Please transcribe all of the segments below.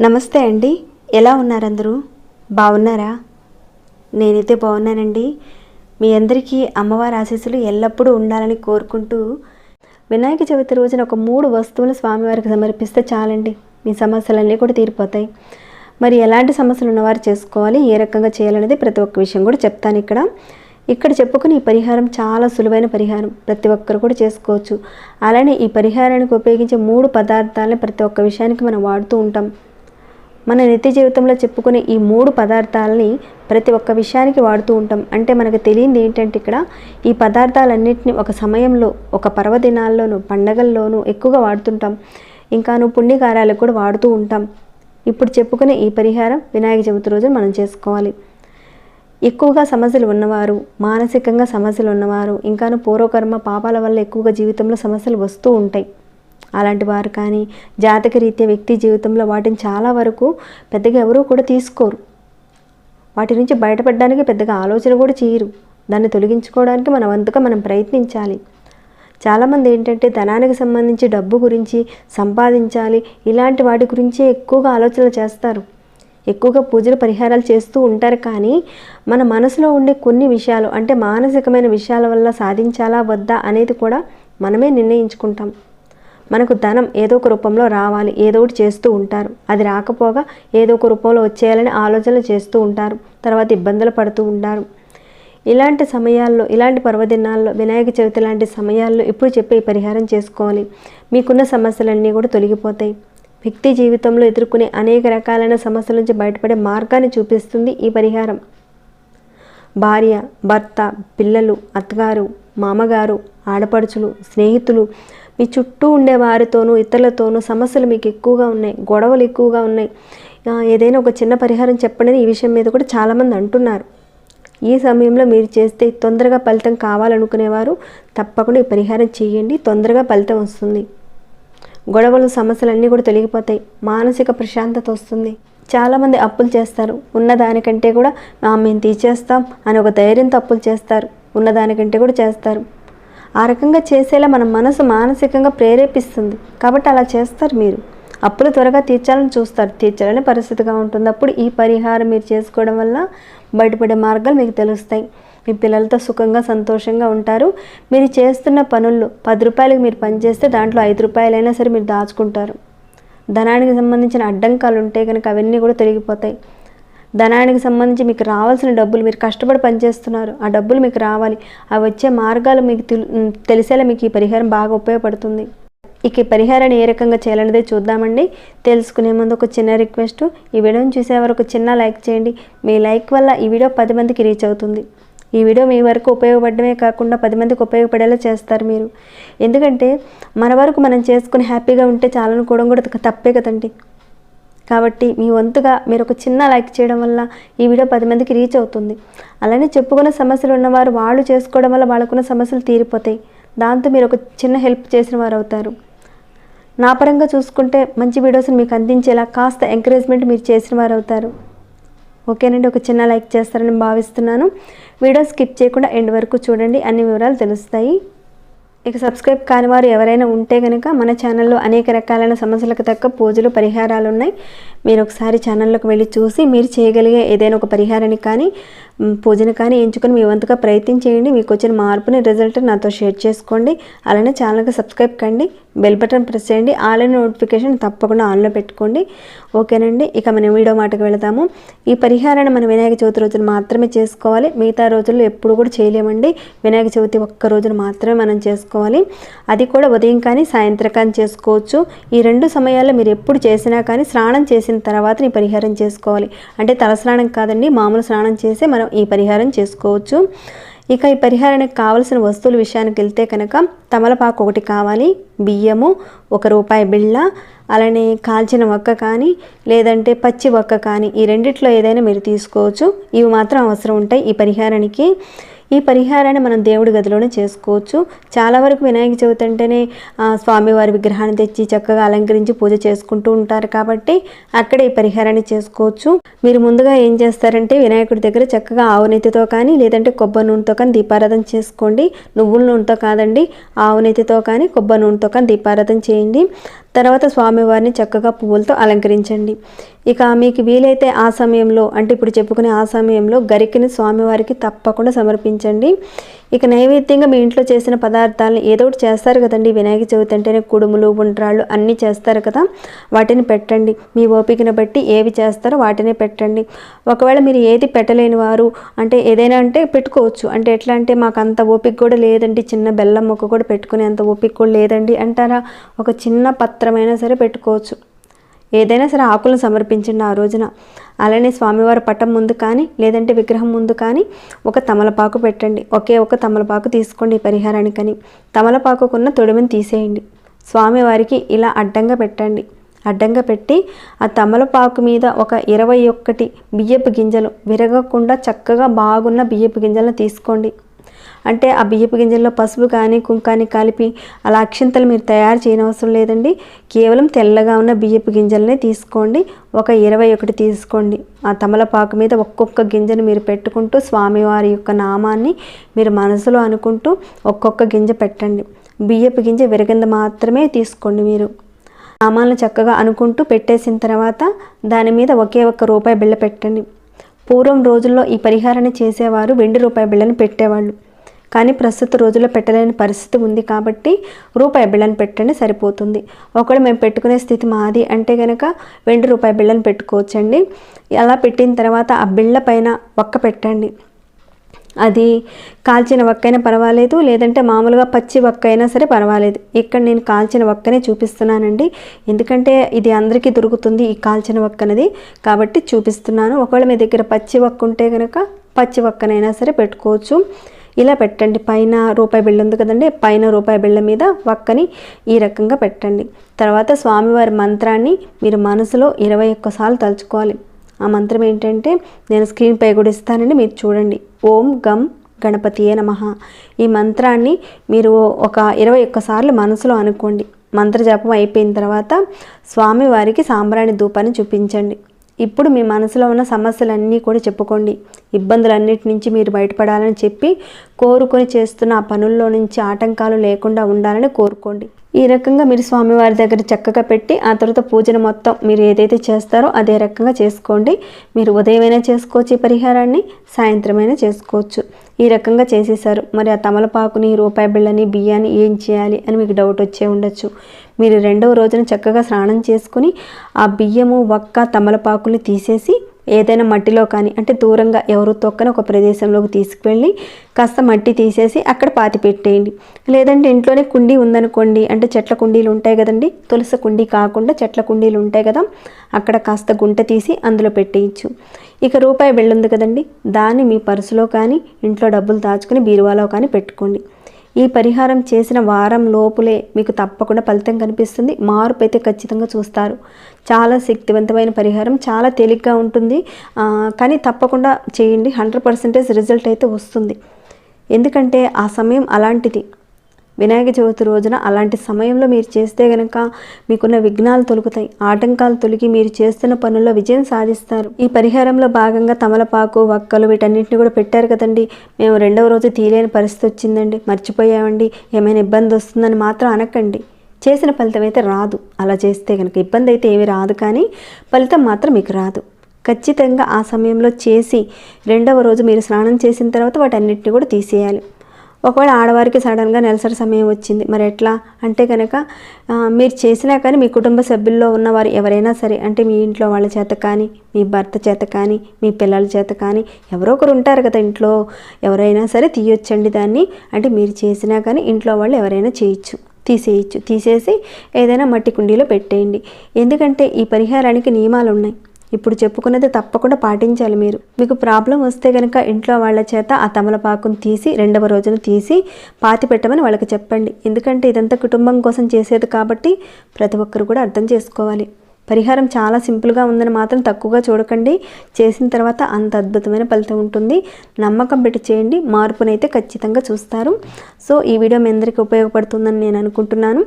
నమస్తే అండి. ఎలా ఉన్నారందరూ? బాగున్నారా? నేనైతే బాగున్నానండి. మీ అందరికీ అమ్మవారి ఆశీస్సులు ఎల్లప్పుడూ ఉండాలని కోరుకుంటూ వినాయక చవితి రోజున ఒక మూడు వస్తువులు స్వామివారికి సమర్పిస్తే చాలండి. మీ సమస్యలన్నీ కూడా తీరిపోతాయి. మరి ఎలాంటి సమస్యలు ఉన్నవారు చేసుకోవాలి ఏ రకంగా చేయాలనేది ప్రతి ఒక్క విషయం కూడా చెప్తాను ఇక్కడ. ఇక్కడ చెప్పుకుని ఈ పరిహారం చాలా సులువైన పరిహారం. ప్రతి ఒక్కరు కూడా చేసుకోవచ్చు. అలానే ఈ పరిహారానికి ఉపయోగించే మూడు పదార్థాలని ప్రతి ఒక్క విషయానికి మనం వాడుతూ ఉంటాం. మన నిత్య జీవితంలో చెప్పుకునే ఈ మూడు పదార్థాలని ప్రతి ఒక్క విషయానికి వాడుతూ ఉంటాం. అంటే మనకు తెలియంది ఏంటంటే ఇక్కడ ఈ పదార్థాలన్నింటినీ ఒక సమయంలో ఒక పర్వదినాల్లోనూ పండగల్లోనూ ఎక్కువగా వాడుతుంటాం. ఇంకాను పుణ్యకార్యాలకు కూడా వాడుతూ ఉంటాం. ఇప్పుడు చెప్పుకునే ఈ పరిహారం వినాయక చవితి రోజు మనం చేసుకోవాలి. ఎక్కువగా సమస్యలు ఉన్నవారు మానసికంగా సమస్యలు ఉన్నవారు ఇంకాను పూర్వకర్మ పాపాల వల్ల ఎక్కువగా జీవితంలో సమస్యలు వస్తూ ఉంటాయి. అలాంటి వారు కానీ జాతక రీత్యా వ్యక్తి జీవితంలో వాటిని చాలా వరకు పెద్దగా ఎవరూ కూడా తీసుకోరు. వాటి నుంచి బయటపడడానికి పెద్దగా ఆలోచన కూడా చేయరు. దాన్ని తొలగించుకోవడానికి మన వంతుగా మనం ప్రయత్నించాలి. చాలామంది ఏంటంటే ధనానికి సంబంధించి డబ్బు గురించి సంపాదించాలి. ఇలాంటి వాటి గురించి ఎక్కువగా ఆలోచనలు చేస్తారు. ఎక్కువగా పూజలు పరిహారాలు చేస్తూ ఉంటారు కానీ మన మనసులో ఉండే కొన్ని విషయాలు అంటే మానసికమైన విషయాల వల్ల సాధించాలా వద్దా అనేది కూడా మనమే నిర్ణయించుకుంటాం. మనకు ధనం ఏదో ఒక రూపంలో రావాలి ఏదో ఒకటి చేస్తూ ఉంటారు. అది రాకపోగా ఏదో ఒక రూపంలో వచ్చేయాలని ఆలోచనలు చేస్తూ ఉంటారు. తర్వాత ఇబ్బందులు పడుతూ ఉంటారు. ఇలాంటి సమయాల్లో ఇలాంటి పర్వదినాల్లో వినాయక చవితి లాంటి సమయాల్లో ఇప్పుడు చెప్పే పరిహారం చేసుకోవాలి. మీకున్న సమస్యలన్నీ కూడా తొలగిపోతాయి. వ్యక్తి జీవితంలో ఎదుర్కొనే అనేక రకాలైన సమస్యల నుంచి బయటపడే మార్గాన్ని చూపిస్తుంది ఈ పరిహారం. భార్య భర్త పిల్లలు అత్తగారు మామగారు ఆడపడుచులు స్నేహితులు మీ చుట్టూ ఉండే వారితోనూ ఇతరులతోనూ సమస్యలు మీకు ఎక్కువగా ఉన్నాయి గొడవలు ఎక్కువగా ఉన్నాయి. ఏదైనా ఒక చిన్న పరిహారం చెప్పండి అని ఈ విషయం మీద కూడా చాలామంది అంటున్నారు. ఈ సమయంలో మీరు చేస్తే తొందరగా ఫలితం కావాలనుకునేవారు తప్పకుండా ఈ పరిహారం చేయండి తొందరగా ఫలితం వస్తుంది. గొడవలు సమస్యలన్నీ కూడా తొలగిపోతాయి. మానసిక ప్రశాంతత వస్తుంది. చాలామంది అప్పులు చేస్తారు. ఉన్నదానికంటే కూడా మేము తీసేస్తాం అని ఒక ధైర్యంతో అప్పులు చేస్తారు. ఉన్నదానికంటే కూడా చేస్తారు. ఆ రకంగా చేసేలా మన మనసు మానసికంగా ప్రేరేపిస్తుంది. కాబట్టి అలా చేస్తారు మీరు. అప్పులు త్వరగా తీర్చాలని చూస్తారు. తీర్చాలని పరిస్థితిగా ఉంటుంది. అప్పుడు ఈ పరిహారం మీరు చేసుకోవడం వల్ల బయటపడే మార్గాలు మీకు తెలుస్తాయి. మీ పిల్లలతో సుఖంగా సంతోషంగా ఉంటారు. మీరు చేస్తున్న పనుల్లో పది రూపాయలకు మీరు పనిచేస్తే దాంట్లో ఐదు రూపాయలైనా సరే మీరు దాచుకుంటారు. ధనానికి సంబంధించిన అడ్డంకాలు ఉంటే కనుక అవన్నీ కూడా తొలగిపోతాయి. ధనానికి సంబంధించి మీకు రావాల్సిన డబ్బులు మీరు కష్టపడి పనిచేస్తున్నారు. ఆ డబ్బులు మీకు రావాలి. అవి వచ్చే మార్గాలు మీకు తెలిసేలా మీకు ఈ పరిహారం బాగా ఉపయోగపడుతుంది. ఇక ఈ పరిహారాన్ని ఏ రకంగా చేయాలనేది చూద్దామండి. తెలుసుకునే ముందు ఒక చిన్న రిక్వెస్ట్. ఈ వీడియోని చూసేవారు ఒక చిన్న లైక్ చేయండి. మీ లైక్ వల్ల ఈ వీడియో పది మందికి రీచ్ అవుతుంది. ఈ వీడియో మీ వరకు ఉపయోగపడమే కాకుండా పది మందికి ఉపయోగపడేలా చేస్తారు మీరు. ఎందుకంటే మన వరకు మనం చేసుకుని హ్యాపీగా ఉంటే చాలనుకోవడం కూడా తప్పే కదండి. కాబట్టి మీ వంతుగా మీరు ఒక చిన్న లైక్ చేయడం వల్ల ఈ వీడియో పది మందికి రీచ్ అవుతుంది. అలానే చెప్పుకున్న సమస్యలు ఉన్నవారు వాళ్ళు చేసుకోవడం వల్ల వాళ్ళకున్న సమస్యలు తీరిపోతాయి. దాంతో మీరు ఒక చిన్న హెల్ప్ చేసిన వారు అవుతారు. నా పరంగా చూసుకుంటే మంచి వీడియోస్ని మీకు అందించేలా కాస్త ఎంకరేజ్మెంట్ మీరు చేసిన వారు అవుతారు. ఓకేనండి ఒక చిన్న లైక్ చేస్తారని భావిస్తున్నాను. వీడియో స్కిప్ చేయకుండా ఎండ్ వరకు చూడండి. అన్ని వివరాలు తెలుస్తాయి. ఇక సబ్స్క్రైబ్ కాని వారు ఎవరైనా ఉంటే కనుక మన ఛానల్లో అనేక రకాలైన సమస్యలకు తగ్గ పూజలు పరిహారాలు ఉన్నాయి. మీరు ఒకసారి ఛానల్లోకి వెళ్ళి చూసి మీరు చేయగలిగే ఏదైనా ఒక పరిహారాన్ని కానీ మ్, పూజను కానీ ఎంచుకొని మీ వంతుగా ప్రయత్నం చేయండి. మీకు వచ్చిన మార్పుని రిజల్ట్ నాతో షేర్ చేసుకోండి. అలానే ఛానల్కి సబ్స్క్రైబ్ కండి. బెల్ బటన్ ప్రెస్ చేయండి. ఆన్లైన్ నోటిఫికేషన్ తప్పకుండా ఆన్లో పెట్టుకోండి. ఓకేనండి? ఇక మనం వీడియో మాటకు వెళదాము. ఈ పరిహారాన్ని మనం వినాయక చవితి రోజున మాత్రమే చేసుకోవాలి. మిగతా రోజుల్లో ఎప్పుడు కూడా చేయలేమండి. వినాయక చవితి ఒక్క రోజున మాత్రమే మనం చేసుకోవాలి. అది కూడా ఉదయం కానీ సాయంత్రం కానీ చేసుకోవచ్చు. ఈ రెండు సమయాల్లో మీరు ఎప్పుడు చేసినా కానీ స్నానం చేసిన తర్వాత ఈ పరిహారం చేసుకోవాలి. అంటే తలస్నానం కాదండి మామూలు స్నానం చేసి మనం ఈ పరిహారం చేసుకోవచ్చు. ఇక ఈ పరిహారానికి కావలసిన వస్తువుల విషయానికి వెళ్తే కనుక తమలపాకు ఒకటి కావాలి బియ్యము ఒక రూపాయి బిళ్ళ అలానే కాల్చిన వక్క కానీ లేదంటే పచ్చి వక్క కానీ ఈ రెండిట్లో ఏదైనా మీరు తీసుకోవచ్చు. ఇవి మాత్రం అవసరం ఉంటాయి ఈ పరిహారానికి. ఈ పరిహారాన్ని మనం దేవుడి గదిలోనే చేసుకోవచ్చు. చాలా వరకు వినాయక చవితి అంటేనే స్వామివారి విగ్రహాన్ని తెచ్చి చక్కగా అలంకరించి పూజ చేసుకుంటూ ఉంటారు కాబట్టి అక్కడ ఈ పరిహారాన్ని చేసుకోవచ్చు. మీరు ముందుగా ఏం చేస్తారంటే వినాయకుడి దగ్గర చక్కగా ఆవు నెత్తితో కానీ లేదంటే కొబ్బరి నూనెతో కానీ దీపారాధన చేసుకోండి. నువ్వుల నూనెతో కాదండి ఆవు నెత్తితో కానీ కొబ్బరి నూనెతో కానీ దీపారాధన చేయండి. తర్వాత స్వామివారిని చక్కగా పువ్వులతో అలంకరించండి. ఇక మీకు వీలైతే ఆ సమయంలో అంటే ఇప్పుడు చెప్పుకునే ఆ సమయంలో గరికని స్వామివారికి తప్పకుండా సమర్పించండి. ఇక నైవేద్యంగా మీ ఇంట్లో చేసిన పదార్థాలను ఏదో ఒకటి చేస్తారు కదండి. వినాయక చవితి అంటేనే కుడుములు ఉండ్రాళ్ళు అన్నీ చేస్తారు కదా. వాటిని పెట్టండి. మీ ఓపికను బట్టి ఏవి చేస్తారో వాటినే పెట్టండి. ఒకవేళ మీరు ఏది పెట్టలేని వారు అంటే ఏదైనా అంటే పెట్టుకోవచ్చు. అంటే ఎట్లా అంటే మాకు అంత ఓపిక కూడా లేదండి. చిన్న బెల్లం ముక్క కూడా పెట్టుకునే అంత ఓపిక కూడా లేదండి అంటారా? ఒక చిన్న పత్రమైనా సరే పెట్టుకోవచ్చు. ఏదైనా సరే ఆకులను సమర్పించండి ఆ రోజున. అలానే స్వామివారి పటం ముందు కానీ లేదంటే విగ్రహం ముందు కానీ ఒక తమలపాకు పెట్టండి. ఒకే ఒక తమలపాకు తీసుకోండి పరిహారానికని. తమలపాకుకున్న తొడిమిని తీసేయండి. స్వామివారికి ఇలా అడ్డంగా పెట్టండి. అడ్డంగా పెట్టి ఆ తమలపాకు మీద ఒక ఇరవై ఒక్కటి బియ్యపు గింజలు విరగకుండా చక్కగా బాగున్న బియ్యపు గింజలను తీసుకోండి. అంటే ఆ బియ్యపు గింజల్లో పసుపు కానీ కుంకాని కలిపి అలా అక్షింతలు మీరు తయారు చేయనవసరం లేదండి. కేవలం తెల్లగా ఉన్న బియ్యపు గింజలనే తీసుకోండి. ఒక ఇరవై ఒకటి తీసుకోండి. ఆ తమలపాకు మీద ఒక్కొక్క గింజను మీరు పెట్టుకుంటూ స్వామివారి యొక్క నామాన్ని మీరు మనసులో అనుకుంటూ ఒక్కొక్క గింజ పెట్టండి. బియ్యపు గింజ విరగింద మాత్రమే తీసుకోండి మీరు. నామాలను చక్కగా అనుకుంటూ పెట్టేసిన తర్వాత దాని మీద ఒకే ఒక్క రూపాయి బిళ్ళ పెట్టండి. పూర్వం రోజుల్లో ఈ పరిహారాన్ని చేసేవారు వెండి రూపాయి బిళ్ళని పెట్టేవాళ్ళు. కానీ ప్రస్తుత రోజుల్లో పెట్టలేని పరిస్థితి ఉంది కాబట్టి రూపాయి బిళ్ళని పెట్టండి సరిపోతుంది. ఒకవేళ మేము పెట్టుకునే స్థితి మాది అంటే కనుక వెండి రూపాయి బిళ్ళని పెట్టుకోవచ్చండి. అలా పెట్టిన తర్వాత ఆ బిళ్ళ పైన ఒక్క పెట్టండి. అది కాల్చిన వక్కైనా పర్వాలేదు లేదంటే మామూలుగా పచ్చి వక్క అయినా సరే పర్వాలేదు. ఇక్కడ నేను కాల్చిన వక్కనే చూపిస్తున్నానండి. ఎందుకంటే ఇది అందరికీ దొరుకుతుంది ఈ కాల్చిన వక్కనది కాబట్టి చూపిస్తున్నాను. ఒకవేళ మీ దగ్గర పచ్చి వక్క ఉంటే కనుక పచ్చి వక్కనైనా సరే పెట్టుకోవచ్చు. ఇలా పెట్టండి. పైన రూపాయి బిళ్ళ ఉంది కదండి. పైన రూపాయి బిళ్ళ మీద వక్కని ఈ రకంగా పెట్టండి. తర్వాత స్వామివారి మంత్రాన్ని మీరు మనసులో ఇరవై ఒక్కసార్లు తలుచుకోవాలి. ఆ మంత్రం ఏంటంటే నేను స్క్రీన్ పై కూడా ఇస్తానండి మీరు చూడండి. ఓం గం గణపతియే నమ. ఈ మంత్రాన్ని మీరు ఒక ఇరవై ఒక్కసార్లు మనసులో అనుకోండి. మంత్రజపం అయిపోయిన తర్వాత స్వామివారికి సాంబ్రాణి ధూపాన్ని చూపించండి. ఇప్పుడు మీ మనసులో ఉన్న సమస్యలన్నీ కూడా చెప్పుకోండి. ఇబ్బందులన్నిటి నుంచి మీరు బయటపడాలని చెప్పి కోరుకొని చేస్తున్న ఆ పనుల్లో నుంచి ఆటంకాలు లేకుండా ఉండాలని కోరుకోండి. ఈ రకంగా మీరు స్వామివారి దగ్గర చక్కగా పెట్టి ఆ తర్వాత పూజను మొత్తం మీరు ఏదైతే చేస్తారో అదే రకంగా చేసుకోండి. మీరు ఉదయమైనా చేసుకోవచ్చు ఈ పరిహారాన్ని సాయంత్రమైనా చేసుకోవచ్చు. ఈ రకంగా చేసేసారు మరి ఆ తమలపాకుని రూపాయి బిళ్ళని బియ్యాన్ని ఏం చేయాలి అని మీకు డౌట్ వచ్చే ఉండొచ్చు. మీరు రెండవ రోజున చక్కగా స్నానం చేసుకుని ఆ బియ్యము వక్క తమలపాకులు తీసేసి ఏదైనా మట్టిలో కానీ అంటే దూరంగా ఎవరు తొక్కని ఒక ప్రదేశంలోకి తీసుకువెళ్ళి కాస్త మట్టి తీసేసి అక్కడ పాతి పెట్టేయండి. లేదంటే ఇంట్లోనే కుండీ ఉందనుకోండి అంటే చెట్ల కుండీలు ఉంటాయి కదండి తులసి కుండీ కాకుండా చెట్ల కుండీలు ఉంటాయి కదా అక్కడ కాస్త గుంట తీసి అందులో పెట్టేయచ్చు. ఇక రూపాయి వెళ్ళింది కదండి దాన్ని మీ పర్సులో కానీ ఇంట్లో డబ్బులు దాచుకుని బీరువాలో కానీ పెట్టుకోండి. ఈ పరిహారం చేసిన వారం లోపులే మీకు తప్పకుండా ఫలితం కనిపిస్తుంది. మార్పు అయితే ఖచ్చితంగా చూస్తారు. చాలా శక్తివంతమైన పరిహారం చాలా తేలిగ్గా ఉంటుంది. కానీ తప్పకుండా చేయండి. హండ్రెడ్ పర్సెంటేజ్ రిజల్ట్ అయితే వస్తుంది. ఎందుకంటే ఆ సమయం అలాంటిది. వినాయక చవితి రోజున అలాంటి సమయంలో మీరు చేస్తే గనక మీకున్న విఘ్నాలు తొలుగుతాయి ఆటంకాలు తొలగి మీరు చేస్తున్న పనుల్లో విజయం సాధిస్తారు. ఈ పరిహారంలో భాగంగా తమలపాకు వక్కలు వీటన్నిటిని కూడా పెట్టారు కదండి. మేము రెండవ రోజు తీయలేని పరిస్థితి వచ్చిందండి. మర్చిపోయామండి. ఏమైనా ఇబ్బంది వస్తుందని మాత్రం అనకండి. చేసిన ఫలితం అయితే రాదు. అలా చేస్తే కనుక ఇబ్బంది అయితే ఏమీ రాదు కానీ ఫలితం మాత్రం మీకు రాదు. ఖచ్చితంగా ఆ సమయంలో చేసి రెండవ రోజు మీరు స్నానం చేసిన తర్వాత వాటన్నిటిని కూడా తీసేయాలి. ఒకవేళ ఆడవారికి సడన్గా నెలసరి సమయం వచ్చింది మరి ఎట్లా? అంటే కనుక మీరు చేసినా కానీ మీ కుటుంబ సభ్యుల్లో ఉన్నవారు ఎవరైనా సరే అంటే మీ ఇంట్లో వాళ్ళ చేత కానీ మీ భర్త చేత కానీ మీ పిల్లల చేత కానీ ఎవరో ఒకరు ఉంటారు కదా ఇంట్లో. ఎవరైనా సరే తీయొచ్చండి దాన్ని. అంటే మీరు చేసినా కానీ ఇంట్లో వాళ్ళు ఎవరైనా చేయొచ్చు తీసేయచ్చు. తీసేసి ఏదైనా మట్టి కుండీలో పెట్టేయండి. ఎందుకంటే ఈ పరిహారానికి నియమాలు ఉన్నాయి ఇప్పుడు చెప్పుకున్నది తప్పకుండా పాటించాలి మీరు. మీకు ప్రాబ్లం వస్తే కనుక ఇంట్లో వాళ్ళ చేత ఆ తమలపాకును తీసి రెండవ రోజున తీసి పాతి పెట్టమని వాళ్ళకి చెప్పండి. ఎందుకంటే ఇదంతా కుటుంబం కోసం చేసేది కాబట్టి ప్రతి ఒక్కరు కూడా అర్థం చేసుకోవాలి. పరిహారం చాలా సింపుల్గా ఉందని మాత్రం తక్కువగా చూడకండి. చేసిన తర్వాత అంత అద్భుతమైన ఫలితం ఉంటుంది. నమ్మకం పెట్టి చేయండి. మార్పునైతే ఖచ్చితంగా చూస్తారు. సో ఈ వీడియో మీ అందరికీ ఉపయోగపడుతుందని నేను అనుకుంటున్నాను.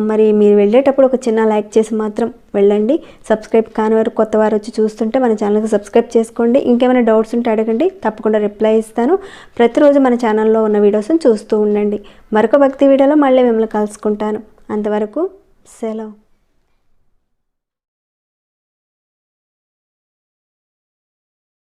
మరి మీరు వెళ్ళేటప్పుడు ఒక చిన్న లైక్ చేసి మాత్రం వెళ్ళండి. సబ్స్క్రైబ్ కాని వారు కొత్త వారు వచ్చి చూస్తుంటే మన ఛానల్కి సబ్స్క్రైబ్ చేసుకోండి. ఇంకేమైనా డౌట్స్ ఉంటే అడగండి. తప్పకుండా రిప్లై ఇస్తాను. ప్రతిరోజు మన ఛానల్లో ఉన్న వీడియోస్ని చూస్తూ ఉండండి. మరొక భక్తి వీడియోలో మళ్ళీ మిమ్మల్ని కలుసుకుంటాను. అంతవరకు సెలవు.